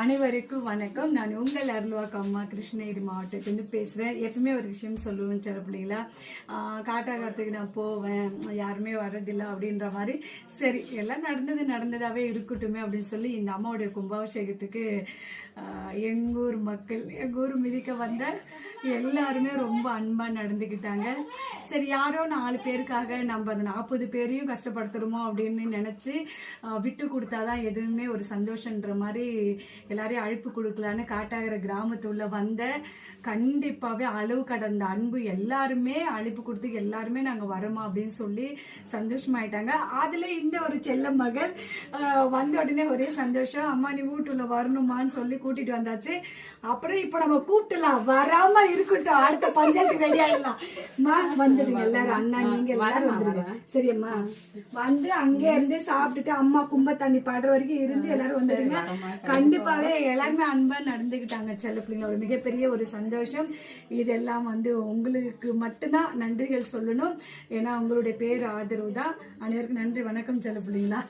அனைவருக்கும் வணக்கம். நான் உங்கள் அருள்வாக்கு அம்மா கிருஷ்ணகிரி மாவட்டத்துலேருந்து பேசுகிறேன் எப்பவுமே ஒரு விஷயம் சொல்லுவேன் சார் பிள்ளைங்களா. ஆஹ் காட்டாகாரத்துக்கு நான் போவேன். யாருமே வர்றதில்லை அப்படின்ற மாதிரி. சரி எல்லாம் நடந்தது நடந்ததாகவே இருக்கட்டுமே அப்படின்னு சொல்லி இந்த அம்மாவுடைய கும்பாபிஷேகத்துக்கு எங்கூர் மக்கள் எங்கூர் மிதிக்க வந்த எல்லாருமே ரொம்ப அன்பாக நடந்துக்கிட்டாங்க. சரி யாரோ நாலு பேருக்காக நம்ம அந்த நாற்பது பேரையும் கஷ்டப்படுத்துகிறோமோ அப்படின்னு நினச்சி விட்டு கொடுத்தாதான் எதுவுமே ஒரு சந்தோஷன்ற மாதிரி எல்லாரையும் அழைப்பு கொடுக்கலான்னு காட்டாகிற கிராமத்துள்ள வந்த கண்டிப்பாகவே அளவு கடந்த அன்பு எல்லாருமே அழைப்பு கொடுத்து எல்லாருமே நாங்கள் வரோமா அப்படின்னு சொல்லி சந்தோஷமாயிட்டாங்க. அதில் இந்த ஒரு செல்ல மகள் வந்த உடனே ஒரே சந்தோஷம். அம்மா நீ வீட்டுல வரணுமான்னு சொல்லி கூட்டிட்டு வந்தாச்சு. அப்புறம் இப்போ நம்ம கூப்பிட்டுலாம் வராம இருக்கட்டும். அடுத்த பஞ்சாயத்து ரெடி ஆயிடலாம். வந்துடுங்க எல்லாரும். அண்ணா நீங்க எல்லாரும் வந்துடுங்க. சரியம்மா வந்து அங்கே இருந்து சாப்பிட்டுட்டு அம்மா கும்ப தண்ணி படுற வரைக்கும் இருந்து எல்லாரும் வந்துடுங்க. கண்டிப்பாவே எல்லாருமே அன்பா நடந்துக்கிட்டாங்க செல்ல பிள்ளைங்க ஒரு மிகப்பெரிய ஒரு சந்தோஷம். இதெல்லாம் வந்து உங்களுக்கு மட்டும்தான் நன்றிகள் சொல்லணும். ஏன்னா உங்களுடைய பேர் ஆதரவு தான் அனைவருக்கும் நன்றி வணக்கம் செல்ல பிள்ளைங்களா.